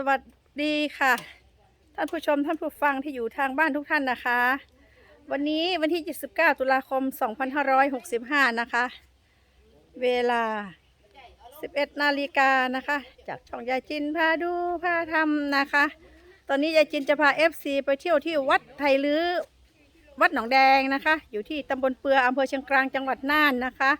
สวัสดีค่ะ ท่านผู้ชมท่านผู้ฟังที่อยู่ทางบ้านทุกท่านนะคะ วันนี้วันที่ 29 ตุลาคม 2565 นะคะ เวลา 11 นาฬิกานะคะ จากช่องยายจินพาดูพาทำนะคะ ตอนนี้ยายจินจะพา FC ไปเที่ยวที่วัดไทยลื้อวัดหนองแดงนะคะ อยู่ที่ตำบลเปืออำเภอเชียงกลางจังหวัดน่านนะคะ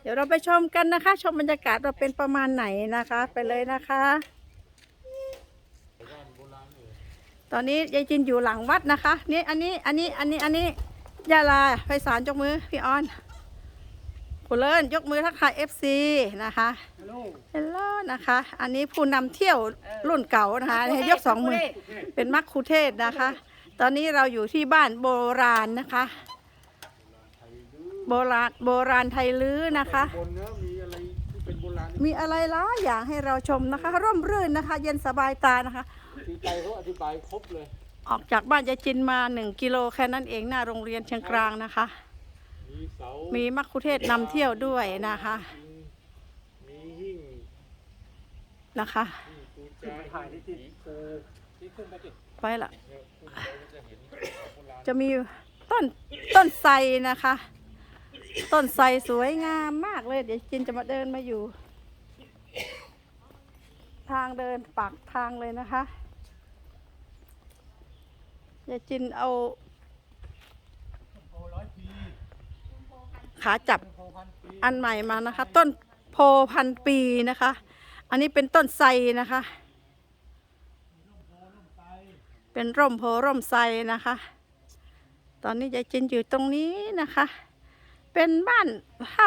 เดี๋ยวเราไปชมกันนะคะ ชมบรรยากาศเราเป็นประมาณไหนนะคะ ไปเลยนะคะ ตอนนี้ยายจินอยู่หลังวัดนะคะนี่อันนี้อันนี้อันนี้อันนี้ยาลาไพศาลยกมือพี่ออนผู้เลินยกมือทักทายเอฟซีนะคะเฮลโลนะคะ อันนี้ผู้นำเที่ยวรุ่นเก่านะคะให้ยกสองมือเป็นมักคุเทศก์นะคะ ตอนนี้เราอยู่ที่บ้านโบราณนะคะ โบราณโบราณไทยลื้อนะคะบนเนื้อมีอะไรที่เป็นโบราณมีอะไรหลายอย่างให้เราชมนะคะ ร่มรื่นนะคะ เย็นสบายตานะคะ ที่ใจเขาอธิบายครบเลย ออกจากบ้านยายจินมาหนึ่งกิโลแค่นั้นเองหน้าโรงเรียนเชียงกลางนะคะ มีเสา มีมักคุเทศก์นำเที่ยวด้วยนะคะ มีหิ้งนะคะ หิ้งปูจาถ่ายที่ติดปูที่ขึ้นไปติดไปละเนี่ยขึ้นไปก็จะเห็นโบราณจะมีต้นต้นไทรนะคะ ต้นไทรสวยงามมากเลย เดี๋ยวจินจะมาเดินมาอยู่ ทางเดินปากทางเลยนะคะ ยายจินเอา ขาจับอันใหม่มานะคะ ต้นโพพันปีนะคะ อันนี้เป็นต้นไทรนะคะ เป็นร่มโพร่มไทรนะคะ ตอนนี้ยายจินอยู่ตรงนี้นะคะ เป็นบ้านถ้า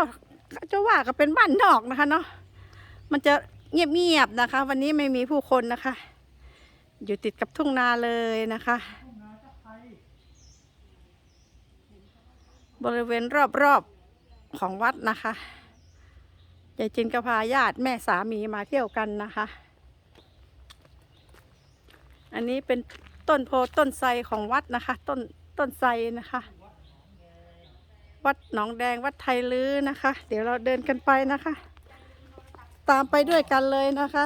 จะว่าก็เป็นบ้านนอกนะคะเนาะมันจะเงียบๆนะคะ วันนี้ไม่มีผู้คนนะคะ อยู่ติดกับทุ่งนาเลยนะคะ บริเวณรอบๆของวัดนะคะยายจินก็พาญาติแม่สามีมาเที่ยวกันนะคะ อันนี้เป็นต้นโพต้นไทรของวัดนะคะ ต้นต้นไทรนะคะ วัดหนองแดงวัดไทยลื้อนะคะ เดี๋ยวเราเดินกันไปนะคะ ตามไปด้วยกันเลยนะคะ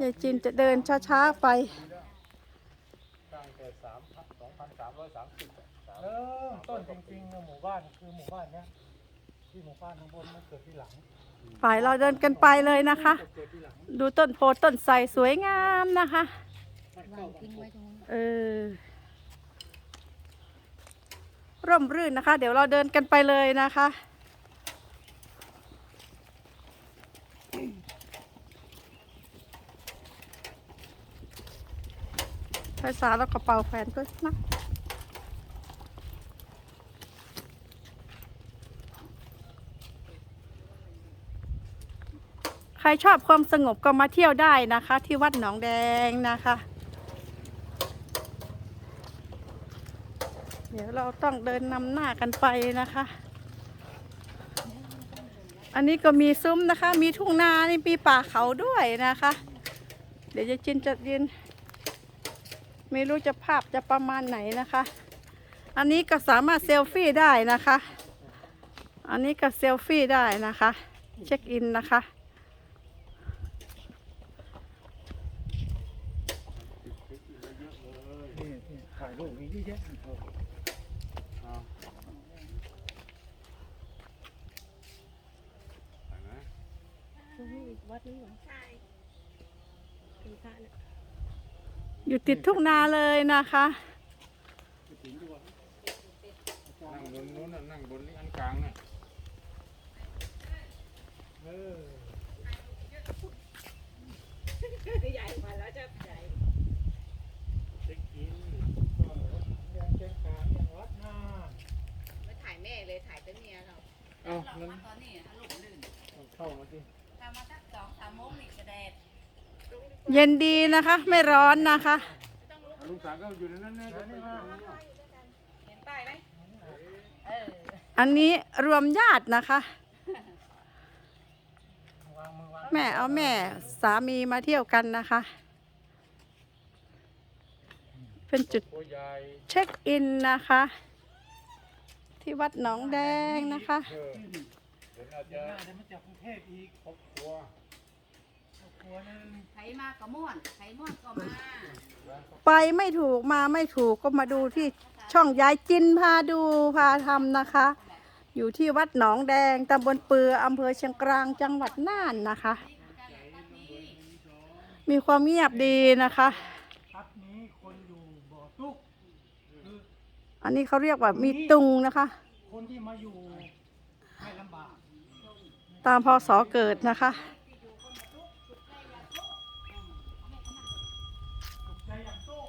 ยายจินจะเดินช้าๆไปตั้งแต่สามสองพันสามร้อยสามสิบ เริ่มต้นจริงๆเนี่ยหมู่บ้านคือหมู่บ้านเนี้ยที่หมู่บ้านข้างบนมันเกิดที่หลังฝ่ายเราเดินกันไปเลยนะคะ เกิดที่หลังดูต้นโพต้นไทรสวยงามนะคะ มันเข้ากันหมดเออ ร่มรื่นนะคะ เดี๋ยวเราเดินกันไปเลยนะคะ ภาษาแล้วกระเป๋าแฟนด้วยนะ ครชอบความสงบก็มาเที่ยวได้นะคะ ที่วัดหนองแดงนะคะ เดี๋ยวเราต้องเดินนำหน้ากันไปนะคะ อันนี้ก็มีซุ้มนะคะ มีทุ่งนานี่มีป่าเขาด้วยนะคะ เดี๋ยวจะจินจะยินไม่รู้จะภาพจะประมาณไหนนะคะ อันนี้ก็สามารถเซลฟี่ได้นะคะ อันนี้ก็เซลฟี่ได้นะคะ เช็คอินนะคะ นี่นี่ ถ่ายรูปมีเยอะแยะเอาอยู่ติดทุ่งนาเลยนะคะนั่งบนนู้นน่ะนั่งบนนี้อันกลางน่ะเออ ใหญ่มาแล้วจะใหญ่ เช็คอินก็ยังเช็คกลางยังวัดหน้า ไม่ถ่ายแม่เลยถ่ายแต่เมียเรา มันตอนนี้อารมณ์ลื่นเข้ามาสิทำมาสักสองสามโมงนี่กระแดดเย็นดีนะคะ ไม่ร้อนนะคะลุงสาวก็อยู่ในนั้นนะก็ไปอนนั้นน่ะเห็นป้ายไหมเอออันนี้รวมญาตินะคะ แม่เอาแม่สามีมาเที่ยวกันนะคะ เป็นจุดเช็คอินนะคะ ที่วัดหนองแดงนะคะเออเดี๋ยวอาจจะน่าจะมาจากกรุงเทพอีกครอบครัวหัวหนึ่งไถมาก็ม่วนไถม่วนก็มาไปไม่ถูกมาไม่ถูกก็มาดูที่ช่องยายจินพาดูพาทำนะคะ อยู่ที่วัดหนองแดงตำบลเปืออำเภอเชียงกลางจังหวัดน่านนะคะ มีความเงียบดีนะคะ พัดนี้คนอยู่บ่อตุกคือ อันนี้เขาเรียกว่ามีตุงนะคะ คนที่มาอยู่ไม่ลำบาก ตามพศเกิดนะคะใจอย่างโต๊ะ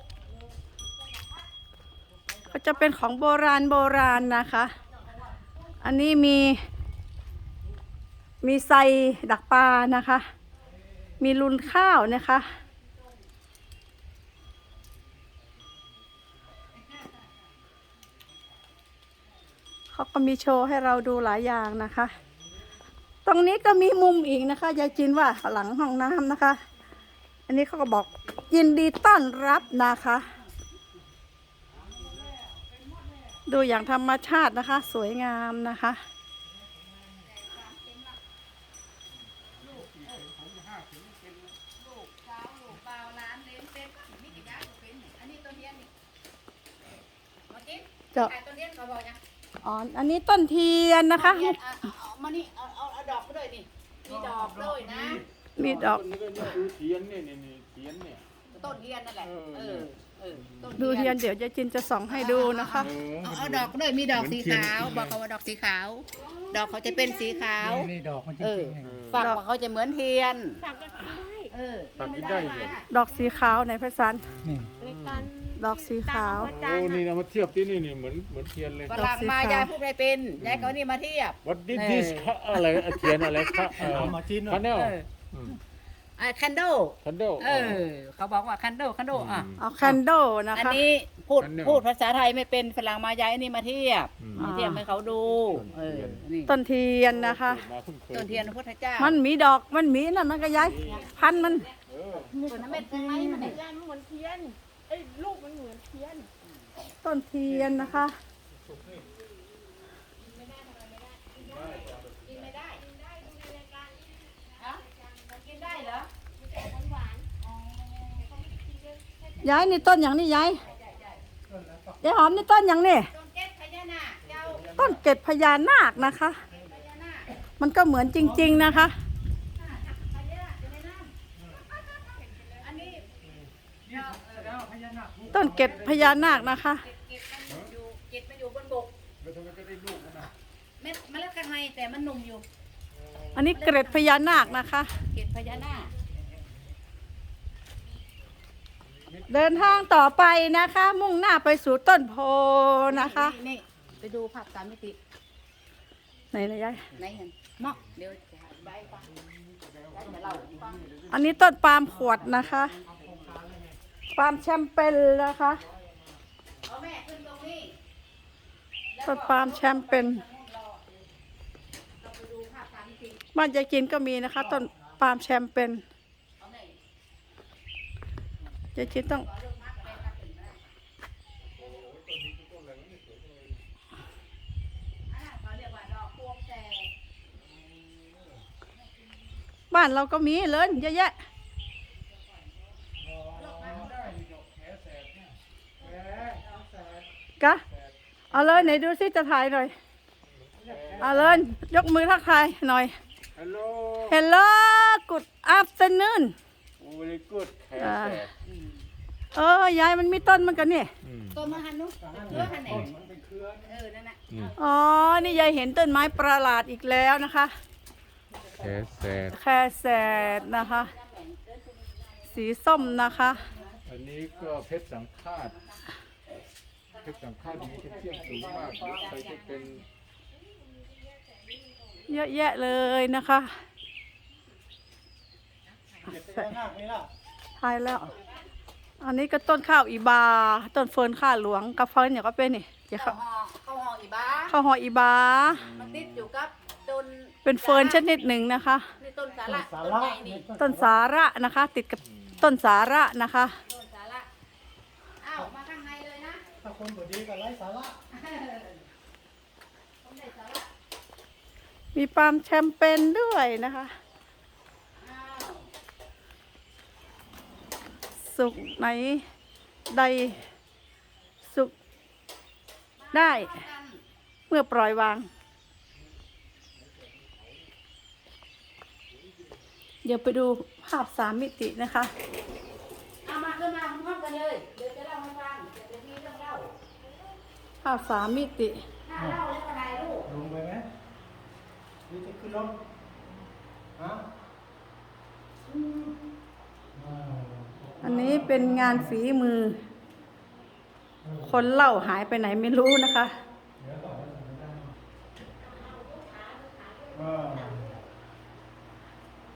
ก็จะเป็นของโบราณโบราณนะคะ อันนี้มีมีไซดักปลานะคะ มีลุนข้าวนะคะ เขาก็มีโชว์ให้เราดูหลายอย่างนะคะ ตรงนี้ก็มีมุมอีกนะคะยายจินว่าหลังห้องน้ำนะคะ อันนี้เขาก็บอกยินดีต้อนรับนะคะ ดูอย่างธรรมชาตินะคะ สวยงามนะคะ ลูกสาวลูกเบาวร้านเลี้ยงเป็นมีกี่อย่างก็เป็น อันนี้ต้นเทียนนี่มากิน เจ้า ขายต้นเทียนเขาบอกยัง อ๋อ อั นนี้ต้นเทียนนะคะต้เทียเอาเอาเอามานี่เอาเอาเอาดอกไปด้วยนี่มีดอกด้วยนะ มีดอกต้นนี้ก็เนี่ยดูเทียนเนี่ยนี่นี่เทียนเนี่ยต้นเทียนนั่นแหละ เออ เออต้นดูเทียนเดี๋ยวยายจินจะส่องให้ดูนะคะเออเอาเอาดอกด้วยมีดอกสีขาว บอกเขาว่าดอกสีขาว ดอกเขาจะเป็นสีขาว นี่ดอกมันจเออริงๆเนี่ยฝักเขาจะเหมือนเทียนเออ ตัดกินได้เลย ดอกสีขาวไหนพระสัน นี่ ดอกสีขาว โอ้นี่นะมาเทียบที่นี่นี่เหมือนเหมือนเทียนเลยฝรั่งมายายพูดอะไรเป็นยายเขานี่มาเทียบ What did this อะไรอะเทียนอะไรคะเออเอามาจิ้นคันเนลเอออ่าคันโดคันเดลเออ เขาบอกว่าคันโดคันโดอะเอาแคนโดนะอันคะนี้พูด Candle พูดภาษาไทยไม่เป็นฝรั่งมายายอันนี้มาเทียบอืมมาเทียบให้เขาดูเออนี่ต้นเทียนนะคะมาเพิ่งเคยต้นเทียนพระพุทธเจ้ามันมีดอกมันมีนั่นมันก็ย้ายพันธุ์มันเออต้นน้ำเม็ ดใช่ไหมมันเนี่ยต้นเทียนนะคะ กินไม่ได้ฮะกินได้เหรอย้ายนี่ต้นอย่างนี้ย้ายยายหอมนี่ต้นอย่างนี้ต้นเก็ดพญานาคเจ้าต้นเกล็ดพญานาคนะคะ พญานาคมันก็เหมือนจริง ๆ นะคะ พญานาคอยู่ในน้ำอันนี้เออเออ แล้วพญานาค ต้นเกล็ดพญานาคนะคะ เก็ดมันอยู่เก็ดมันอยู่บนบกแล้วทำไมก็ได้ลูกมันนะเม็ดเมล็ดข้างในแต่มันหนุ่มอยู่ อันนี้เกล็ดพญานาคนะคะ เก็ดพญานาคเดินทางต่อไปนะคะ มุ่งหน้าไปสู่ต้นโพนะคะ นี่ไปดูภาพสามมิติไหนนะยายไหนเห็นเหมาะเดี๋ยวจะหาใบฟังยายจะเล่าให้ฟังอันนี้ต้นปาล์มขวดนะคะ ปาล์มแชมเปญนะคะสปาล์มแชมเปญบ้านยายกินก็มีนะคะต้นปาล์มแชมเปญยายกินต้องบ้านเราก็มีเลยเยอะแยะ กะ เอาเลยไหนดูสิจะถ่ายหน่อย เอาเลยยกมือทักทายหน่อยฮัลโหล Hello good afternoon โอ้ very good แขนอ่าแสบเออยายมันมีต้นมันกันนี่อืมตัวมาหันนุ๊กเลือหันไหนเออ นั่นน่ะอืมอ๋อ นี่ยายเห็นต้นไม้ประหลาดอีกแล้วนะคะแขนแสบแค่แสดนะคะ สีส้มนะคะ อันนี้ก็เพชรสังฆาต เพชรสังฆาตมีเทียมสูงมากหรือใครจะเป็นเยอะแยะเลยนะคะพญานาคนี่ล่ะทายแล้ว อันนี้ก็ต้นข้าวอีบา ต้นเฟิร์นข้าหลวงกับเฟิร์นเนี่ยก็เป็นนี่อย่าเข้าเข้าห่อเข้าห่ออีบ้าข้าวหออีบา มันติดอยู่กับต้น เป็นเฟิร์นชนิดหนึ่งนะคะนี่ต้นสาระสาต้นระใหญ่นี่ต้นสาระนะคะ ติดกับต้นสาระนะคะ ต้นสาระอ้าวมาข้างในเลยนะถ้า คนบดีก็ไร้สาระต้นได้สาระมีปาล์มแชมเปญด้วยนะคะอ้าวสุขไหนใดสุขได้ เมื่อปล่อยวาง เดี๋ยวไปดูภาพสามมิตินะคะ เอามาขึ้นมาพร้อมกันเลย ภาพสามมิติถ้าเล่าแล้วก็ได้ลูกลงไปไหมหรือจะขึ้นรถฮะอืมอ่าอันนี้เป็นงานฝีมือ คนเล่าหายไปไหนไม่รู้นะคะ เดี๋ยวก่อนนะผมไม่ได้อ่า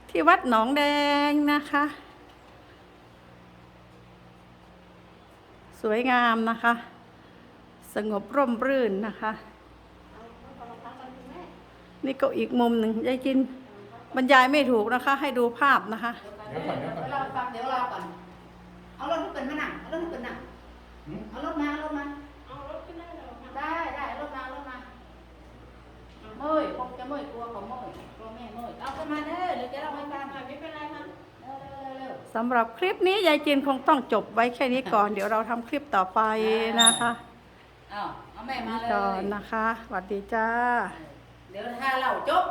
ที่วัดหนองแดงนะคะ สวยงามนะคะ สงบร่มรื่นนะคะ นี่ก็อีกมุมหนึ่งยายจิน บรรยายไม่ถูกนะคะ ให้ดูภาพนะคะ เดี๋ยวก่อนเดี๋ยวก่อนเล่าให้ฟังเดี๋ยวเล่าก่อน เอารถทุกคนมานั่งเอารถทุกคนนั่งหืม เอารถมาเอารถมา เอารถขึ้นได้เหรอได้ได้เอารถมาเอารถมาเมื่อยคงจะเมื่อยกลัวเขาเมื่อยกลัวแม่เมื่อยเอาขึ้นมาเด้อเดี๋ยวจะเล่าให้ฟังไม่เป็นไรครับเร็วเร็วเร็วเร็ว สำหรับคลิปนี้ยายจินคงต้องจบไว้แค่นี้ก่อน เดี๋ยวเราทำคลิปต่อไปนะคะเอาเอาแม่มาเลก่อนยนะคะสวัสดีจ้า เดี๋ยวถ้าเราจบ